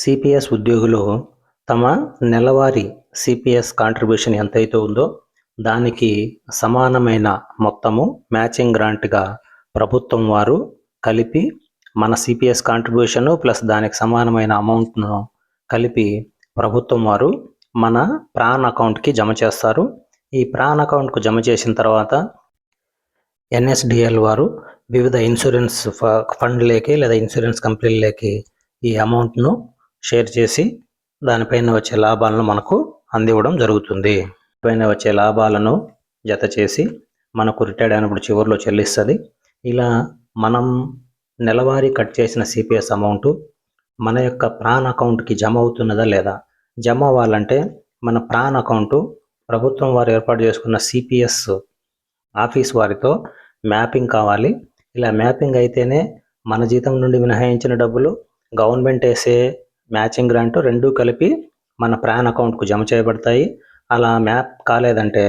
CPS ఉద్యోగులు తమ నెలవారీ సిపిఎస్ కాంట్రిబ్యూషన్ ఎంతైతే ఉందో దానికి సమానమైన మొత్తము మ్యాచింగ్ గ్రాంట్గా ప్రభుత్వం వారు కలిపి మన సిపిఎస్ కాంట్రిబ్యూషన్ ప్లస్ దానికి సమానమైన అమౌంట్ను కలిపి ప్రభుత్వం వారు మన ప్రాన్ అకౌంట్కి జమ చేస్తారు. ఈ ప్రాన్ అకౌంట్కు జమ చేసిన తర్వాత ఎన్ఎస్డిఎల్ వారు వివిధ ఇన్సూరెన్స్ ఫ- ఫండ్లకి లేదా ఇన్సూరెన్స్ కంపెనీలకి ఈ అమౌంట్ను షేర్ చేసి దానిపైన వచ్చే లాభాలను మనకు అందివ్వడం జరుగుతుంది. పైన వచ్చే లాభాలను జత చేసి మనకు రిటైర్డ్ అయినప్పుడు చివరిలో చెల్లిస్తుంది. ఇలా మనం నెలవారీ కట్ చేసిన సిపిఎస్ అమౌంట్ మన యొక్క ప్రాన్ అకౌంట్కి జమ అవుతున్నదా లేదా? జమ అవ్వాలంటే మన ప్రాన్ అకౌంట్ ప్రభుత్వం వారు ఏర్పాటు చేసుకున్న సిపిఎస్ ఆఫీస్ వారితో మ్యాపింగ్ కావాలి. ఇలా మ్యాపింగ్ అయితేనే మన జీతం నుండి మినహాయించిన డబ్బులు గవర్నమెంట్ వేసే మ్యాచింగ్ గ్రాంట్ రెండూ కలిపి మన ప్రాన్ అకౌంట్కు జమ చేయబడతాయి. అలా మ్యాప్ కాలేదంటే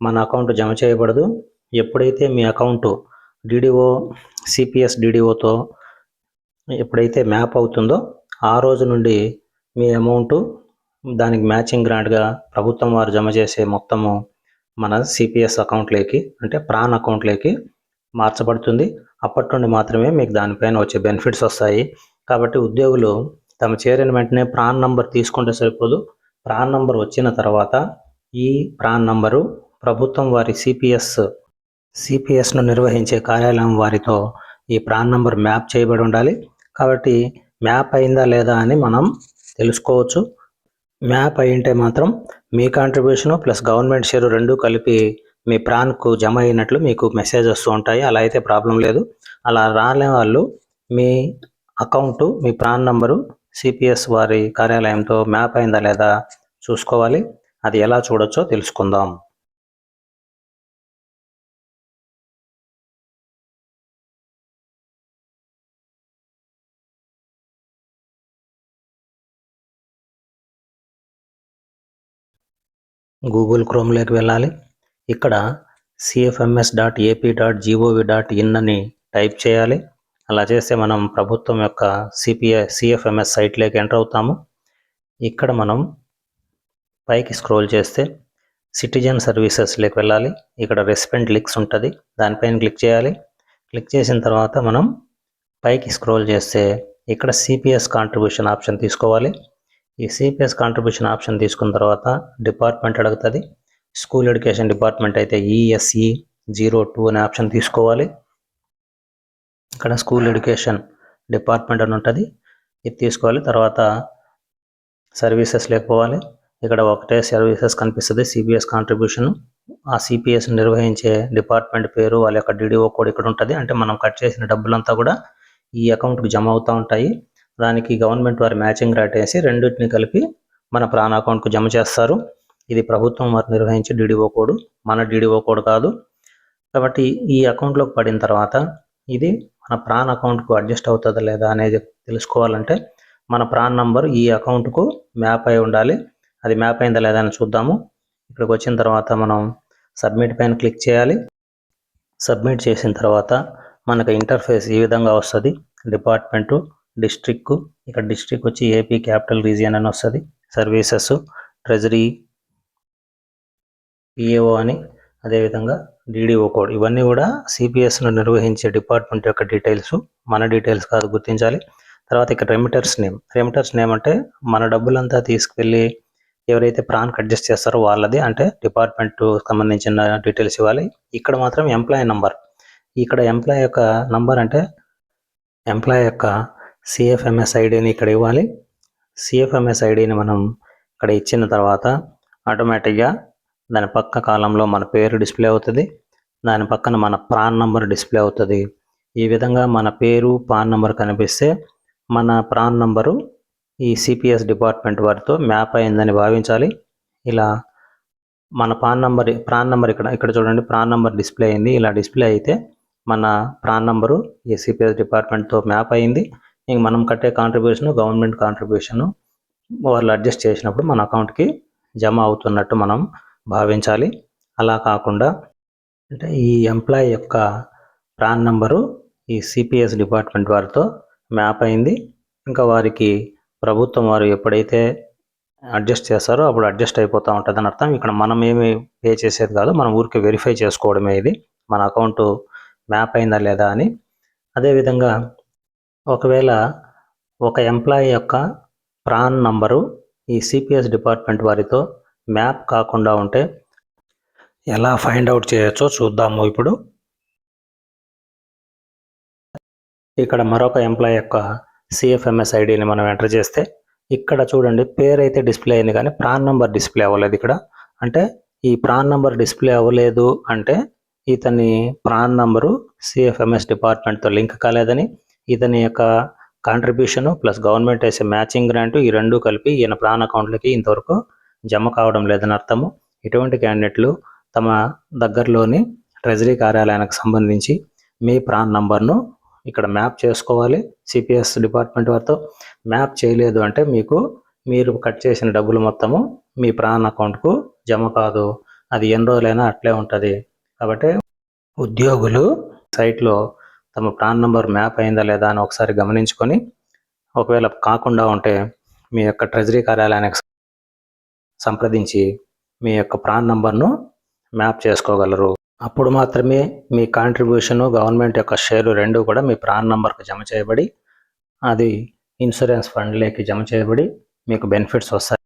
మన అకౌంట్ జమ చేయబడదు. ఎప్పుడైతే మీ అకౌంట్ డిడిఓ సిపిఎస్ డిడిఓతో ఎప్పుడైతే మ్యాప్ అవుతుందో ఆ రోజు నుండి మీ అమౌంట్ దానికి మ్యాచింగ్ గ్రాంట్గా ప్రభుత్వం వారు జమ చేసే మొత్తము మన సిపిఎస్ అకౌంట్లోకి అంటే ప్రాన్ అకౌంట్లోకి మార్చబడుతుంది. అప్పటి నుండి మాత్రమే మీకు దానిపైన వచ్చే బెనిఫిట్స్ వస్తాయి. కాబట్టి ఉద్యోగులు తమ చేరిన వెంటనే ప్రాన్ నంబర్ తీసుకుంటే సరిపోదు. ప్రాన్ నంబర్ వచ్చిన తర్వాత ఈ ప్రాన్ నంబరు ప్రభుత్వం వారి సిపిఎస్ సిపిఎస్ను నిర్వహించే కార్యాలయం వారితో ఈ ప్రాన్ నంబర్ మ్యాప్ చేయబడి ఉండాలి. కాబట్టి మ్యాప్ అయిందా లేదా అని మనం తెలుసుకోవచ్చు. మ్యాప్ అయింటే మాత్రం మీ కాంట్రిబ్యూషను ప్లస్ గవర్నమెంట్ షేరు రెండు కలిపి మీ ప్రాన్కు జమ అయినట్లు మీకు మెసేజ్ వస్తూ ఉంటాయి. అలా అయితే ప్రాబ్లం లేదు. అలా రాలే వాళ్ళు మీ అకౌంట్ మీ ప్రాన్ నంబరు సిపిఎస్ వారి కార్యాలయంతో మ్యాప్ అయిందా లేదా చూసుకోవాలి. అది ఎలా చూడొచ్చో తెలుసుకుందాం. గూగుల్ క్రోమ్లోకి వెళ్ళాలి. ఇక్కడ CFMS dot AP dot gov dot in అని టైప్ చేయాలి. అలా చేస్తే మనం ప్రభుత్వం యొక్క సిపిఐ సిఎఫ్ఎంఎస్ సైట్లోకి ఎంటర్ అవుతాము. ఇక్కడ మనం పైకి స్క్రోల్ చేస్తే సిటిజన్ సర్వీసెస్లోకి వెళ్ళాలి. ఇక్కడ రెస్పెంట్ లిక్స్ ఉంటుంది. దానిపైన క్లిక్ చేయాలి. క్లిక్ చేసిన తర్వాత మనం పైకి స్క్రోల్ చేస్తే ఇక్కడ సిపిఎస్ కాంట్రిబ్యూషన్ ఆప్షన్ తీసుకోవాలి. ఈ సిపిఎస్ కాంట్రిబ్యూషన్ ఆప్షన్ తీసుకున్న తర్వాత డిపార్ట్మెంట్ అడుగుతుంది. స్కూల్ ఎడ్యుకేషన్ డిపార్ట్మెంట్ అయితే ఈఎస్ఈ జీరో టూ అనే ఆప్షన్ తీసుకోవాలి. ఇక్కడ స్కూల్ ఎడ్యుకేషన్ డిపార్ట్మెంట్ అని ఉంటుంది. ఇది తీసుకోవాలి. తర్వాత సర్వీసెస్ లేకపోవాలి. ఇక్కడ ఒకటే సర్వీసెస్ కనిపిస్తుంది. సిబిఎస్ కాంట్రిబ్యూషన్ ఆ సిపిఎస్ నిర్వహించే డిపార్ట్మెంట్ పేరు వాళ్ళ యొక్క డిడిఓ కోడ్ ఇక్కడ ఉంటుంది. అంటే మనం కట్ చేసిన డబ్బులంతా కూడా ఈ అకౌంట్కి జమ అవుతూ ఉంటాయి. దానికి గవర్నమెంట్ వారి మ్యాచింగ్ రేట్ వేసి రెండింటిని కలిపి మన ప్రాణ అకౌంట్కు జమ చేస్తారు. ఇది ప్రభుత్వం వారు నిర్వహించే డిడిఓ కోడ్ మన డిడిఓ కోడ్ కాదు. కాబట్టి ఈ అకౌంట్లోకి పడిన తర్వాత ఇది మన ప్రాన్ అకౌంట్కు అడ్జస్ట్ అవుతుందా లేదా అనేది తెలుసుకోవాలంటే మన ప్రాన్ నంబర్ ఈ అకౌంట్కు మ్యాప్ అయి ఉండాలి. అది మ్యాప్ అయిందా లేదా అని చూద్దాము. ఇక్కడికి వచ్చిన తర్వాత మనం సబ్మిట్ పైన క్లిక్ చేయాలి. సబ్మిట్ చేసిన తర్వాత మనకు ఇంటర్ఫేస్ ఈ విధంగా వస్తుంది. డిపార్ట్మెంటు డిస్ట్రిక్ట్ ఇక్కడ డిస్ట్రిక్ట్ వచ్చి ఏపీ క్యాపిటల్ రీజియన్ అని వస్తుంది. సర్వీసెస్ ట్రెజరీ పిఏఓ అని అదేవిధంగా డీడీఓ కోడ్ ఇవన్నీ కూడా సిపిఎస్ను నిర్వహించే డిపార్ట్మెంట్ యొక్క డీటెయిల్స్ మన డీటెయిల్స్ కాదు గుర్తించాలి. తర్వాత ఇక్కడ రెమిటర్స్ నేమ్ రెమిటర్స్ నేమ్ అంటే మన డబ్బులంతా తీసుకువెళ్ళి ఎవరైతే ప్రాన్కి అడ్జస్ట్ చేస్తారో వాళ్ళది అంటే డిపార్ట్మెంట్ సంబంధించిన డీటెయిల్స్ ఇవ్వాలి. ఇక్కడ మాత్రం ఎంప్లాయీ నంబర్ ఇక్కడ ఎంప్లాయ్ యొక్క నంబర్ అంటే ఎంప్లాయ్ యొక్క సిఎఫ్ఎంఎస్ ఐడిని ఇక్కడ ఇవ్వాలి. సిఎఫ్ఎంఎస్ ఐడిని మనం ఇక్కడ ఇచ్చిన తర్వాత ఆటోమేటిక్గా దాని పక్క కాలంలో మన పేరు డిస్ప్లే అవుతుంది దాని పక్కన మన ప్రాన్ నంబర్ డిస్ప్లే అవుతుంది. ఈ విధంగా మన పేరు పాన్ నంబర్ కనిపిస్తే మన ప్రాన్ నంబరు ఈ సిపిఎస్ డిపార్ట్మెంట్ వారితో మ్యాప్ అయిందని భావించాలి. ఇలా మన పాన్ నంబర్ ప్రాన్ నంబర్ ఇక్కడ ఇక్కడ చూడండి ప్రాన్ నంబర్ డిస్ప్లే అయింది. ఇలా డిస్ప్లే అయితే మన ప్రాన్ నంబరు ఈ సిపిఎస్ డిపార్ట్మెంట్తో మ్యాప్ అయింది. ఇంక మనం కట్టే కాంట్రిబ్యూషన్ గవర్నమెంట్ కాంట్రిబ్యూషన్ వాళ్ళు అడ్జస్ట్ చేసినప్పుడు మన అకౌంట్కి జమ అవుతున్నట్టు మనం భావించాలి. అలా కాకుండా అంటే ఈ ఎంప్లాయీ యొక్క ప్రాన్ నంబరు ఈ సిపిఎస్ డిపార్ట్మెంట్ వారితో మ్యాప్ అయింది. ఇంకా వారికి ప్రభుత్వం వారు ఎప్పుడైతే అడ్జస్ట్ చేస్తారో అప్పుడు అడ్జస్ట్ అయిపోతూ ఉంటుంది అని అర్థం. ఇక్కడ మనం ఏమి పే చేసేది కాదు మనం ఊరికి వెరిఫై చేసుకోవడమే ఇది. మన అకౌంట్ మ్యాప్ అయిందా లేదా అని. అదేవిధంగా ఒకవేళ ఒక ఎంప్లాయీ యొక్క ప్రాన్ నంబరు ఈ సిపిఎస్ డిపార్ట్మెంట్ వారితో మ్యాప్ కాకుండా ఉంటే ఎలా ఫైండ్ అవుట్ చేయొచ్చో చూద్దాము ఇప్పుడు. ఇక్కడ మరొక ఎంప్లాయీ యొక్క సిఎఫ్ఎంఎస్ ఐడిని మనం ఎంటర్ చేస్తే ఇక్కడ చూడండి పేరు అయితే డిస్ప్లే అయింది కానీ ప్రాన్ నెంబర్ డిస్ప్లే అవ్వలేదు ఇక్కడ. అంటే ఈ ప్రాన్ నెంబర్ డిస్ప్లే అవ్వలేదు అంటే ఇతని ప్రాన్ నంబరు సిఎఫ్ఎంఎస్ డిపార్ట్మెంట్తో లింక్ కాలేదని ఇతని యొక్క కాంట్రిబ్యూషన్ ప్లస్ గవర్నమెంట్ వేసే మ్యాచింగ్ గ్రాంట్ ఈ రెండు కలిపి ఈయన ప్రాన్ అకౌంట్లకి ఇంతవరకు జమ కావడం లేదని అర్థము. ఇటువంటి క్యాండిడేట్లు తమ దగ్గరలోని ట్రెజరీ కార్యాలయానికి సంబంధించి మీ ప్రాన్ నంబర్ను ఇక్కడ మ్యాప్ చేసుకోవాలి. సిపిఎస్ డిపార్ట్మెంట్ వారితో మ్యాప్ చేయలేదు అంటే మీకు మీరు కట్ చేసిన డబ్బులు మొత్తము మీ ప్రాన్ అకౌంట్కు జమ కాదు. అది ఎన్ని రోజులైనా అట్లే ఉంటుంది. కాబట్టి ఉద్యోగులు సైట్లో తమ ప్రాన్ నంబర్ మ్యాప్ అయిందా లేదా అని ఒకసారి గమనించుకొని ఒకవేళ కాకుండా ఉంటే మీ యొక్క ట్రెజరీ కార్యాలయానికి సంప్రదించి మీ యొక్క ప్రాన్ నంబర్ను మ్యాప్ చేసుకోగలరు. అప్పుడు మాత్రమే మీ కాంట్రిబ్యూషను గవర్నమెంట్ యొక్క షేరు రెండు కూడా మీ ప్రాన్ నంబర్కు జమ చేయబడి అది ఇన్సూరెన్స్ ఫండ్లోకి జమ చేయబడి మీకు బెనిఫిట్స్ వస్తాయి.